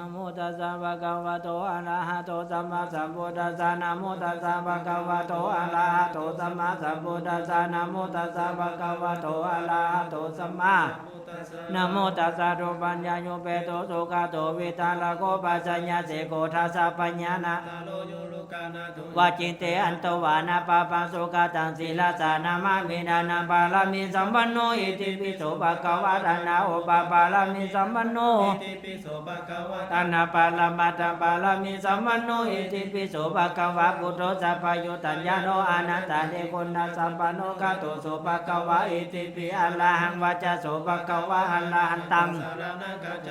นะโมตัสสะภะคะวะโตอะระหะโตสัมมาสัมพุทธัสสะนะโมตัสสะภะคะวะโตอะระหะโตสัมมาสัมพุทธัสสะนะโมตัสสะภะคะวะโตอะระหะโตสัมมานะ โมตัสสะโตปัญญาโยเปโตโสกาโตวิตาลโกปัสสัญญาเสโกทัสสะปัญญานะ ตาโลโยโลกานาตุวาจิเตอันตวานาปาปังสุขตังศีลาสานามามินานาปาลามิสัมปันโนอิติปิโสภะคะวะตานาโอปาปาลามิสัมปันโนอิติปิโสภะคะวะตานาปาลามาตาปาลามิสัมปันโนอิติปิโสภะคะวะพุทโธสัพพยุตัญญาโนอานันตาเดกุณาสัมปันโนกาโตโสภะคะวะอิติปิอะระหังวาจาโสภะคะวะอะระหันตังสารนังกัจจ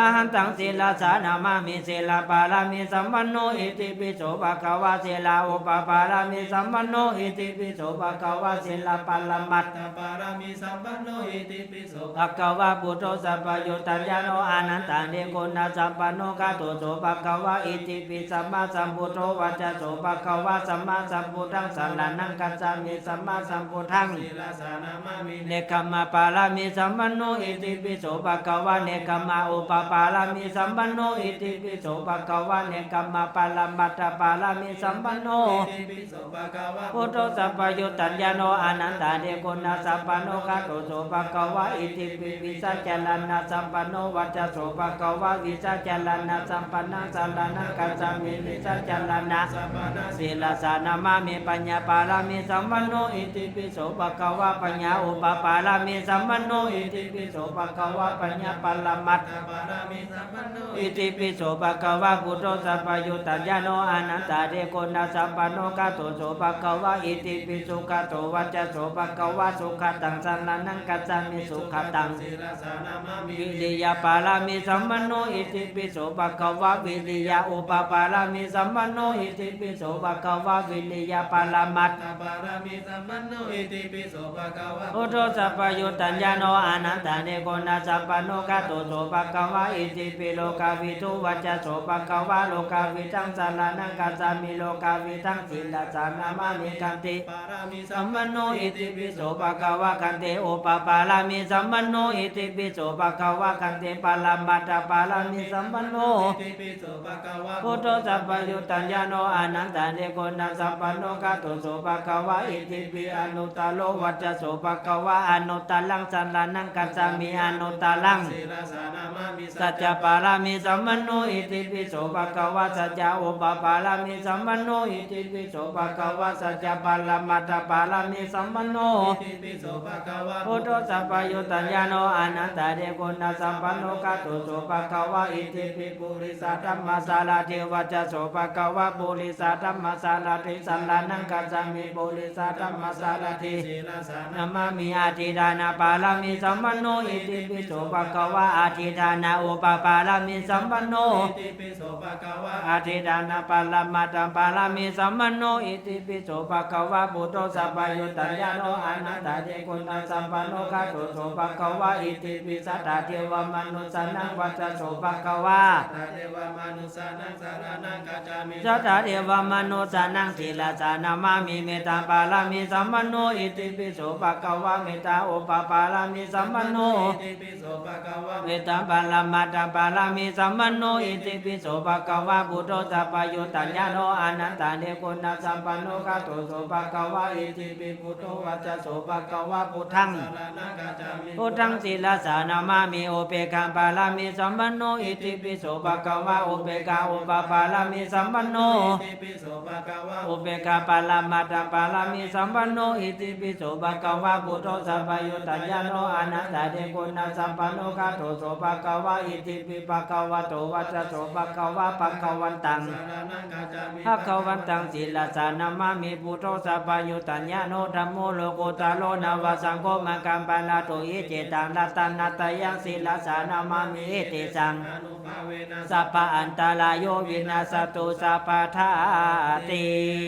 าหันตังศีลาสานามามิศีลปาลามิสัมปันโนอิติปิโสภะคะวะศีลาอุปปาลามิสัมปันโนอิติปิโสภะคะวะศีลปาลมัตตปารามิสัมปันโนอิติปิโสภะคะวะพุโธสัพพยุตัญญาโนอานันตาเนโกนาสัมปันโนกาโตโสภะคะวะอิติปิสัมมาสัมพุทโธวัจจโสภะคะวะสัมมาสัมพุทธังสัลลันังกัจจามิสัมมาสัมพุทธังศีลสานามามิเนคขมาปาลามิสัมปันโนอิติปิโสภะคะวะเนคขมาอุปปาลามิสัมปันโนอิติปิโสภะคะวะเนคขมาปาลามัตตปาลามิสัมปันโนอิติปิโสภะคะวะพุทโธสัพพยุตัญญาโนอานันตาเดโกนาสัมปันโนกาโตโสภะคะวะอิติปิวิสัจจลานาสัมปันโนวัจจโสภะคะวะวิสัจจลานาสัมปันนัสัลลานังกัจจามิวิสัจจลานาสัพพะนาสิศีลสานามามิปัญญาปารามิสัมปันโนอิติปิโสภะคะวะปัญญาอุปปารามิสัมปันโนอิติปิโสภะคะวะปัญญาปรมัตถตปารามิสัมปันโนอิติปิโสภะคะวะพุทโธสัพพยุตัญญาโนอานันตาเดโกนาสัมปันโนกาโตโสภะควะอิติปิสุขโตวัจจโสภะควะสุขตังสันนังกัจจามิสุขตังศีลสานามามิวิริยาปารามิสัมปันโนอิติปิโสภะควะวิริยาอุปปารามิสัมปันโนอิติปิโสภะควะวิริยาปรมัตถตปารามิสัมปันโนอิติปิโสภะควะพุทโธสัพพยุตัญญาโนอานันตาเนโกนาสัพพโนกาโตโสภะควะอิติปิโลกาวิทุวัจจโสภะควะโลกาวิทังสารานังกัจจามิโลกาวิทังสิลสานามามิคันติปารามิสัมมันโนอิติปิโสโสภะภะคะคะวะคันเตโอปะปาลามิสัมปันโนอิติปิโสภะคะวะคันเตปาลามัตตปาลามิสัมปันโนอิติปิโสภะคะวะพุทโธสัพพยุตัญญาโนอานันตาเนโกนาสัพพโนกาโตโสภะคะวะอิติปิอนุตตโลวัจจะโสภะคะวะอนุตตลังสันลานังกัจจามิอนุตตลังศีลสานามามิสัจจปารามิสัมปันโนอิติปิโสภะคะวะสัจจะโอปะปารามิสัมปันโนอิติปิโสภะคะวะสัจจะปารามัตถปารามิสัมปันโนอิติปิโสภะคะวะพุทโธสัพพยุตัญญาโนอานันตาเดโกนาสัมปันโนกาโตโสภะคะวะอิติปิปุริสัตมมาสาลาเทวะจะโสภะคะวะปุริสัตมมาสาลาเทสัลลานังกัจจามิปุริสัตมมาสาลาเทศีลสานานามามิอาทิดานาปาลามิสัมปันโนอิติปิโสภะคะวะอาทิดานาอุปปาลามิสัมปันโนอิติปิโสภะคะวะอาทิดานาปาลามาตัมปาลามิสัมปันโนอิติปิโสภะคะวะปุตโตสัพพยุตัญาโนอานันตาเจกุณาสัมปันโนกาโตโสภะคะวะอิติปิสัตตาเทวมนุสานังวัจโสภะคะวะตาเทวมนุสานังสารนังกัจจามิสัตตาเทวมนุสานังศีลสานามามิเมตตาปาลามิสัมปันโนอิติปิโสภะคะวะเมตตาอุปปาลามิสัมปันโนอิติปิโสภะคะวะเวตาปาลามาตาปาลามิสัมปันโนอิติปิโสภะคะวะพุทโธสัพพยุตัญญาโนอานันตาเนโกนาสัมปันโนกาโตโสภะคะวะอิติปิพุทโธวัจจะโสภะคะวะพุทธังสารนังกัจจามิพุทธังศีลสานามามิโอเปกังปาลามิสัมปันโนอิติปิโสภะคะวะโอเปกาอุปปาลามิสัมปันโนอิติปิโสภะคะวะอุเบกาปาลามาตาปาลามิสัมปันโนอิติปิโสภะคะวะพุทโธสัพพยุตัญญาโนอานันตาเดโกนาสัมปันโนกาโตโสภะคะวะอิติปิภะคะวะโตวัจจะโสภะคะวะภะคะวันตังหากเขามิภะคะวันตังศิลสานามามิพุทโธสัพพยุตัญญาโนธัมโมโลกุตาโลนาวสังโฆมังกัมปานาโตอิเจตังรัตนาตยังศิลสานามามิเอติสังสัพพอันตรายโยวินาสตุสัพพทาติ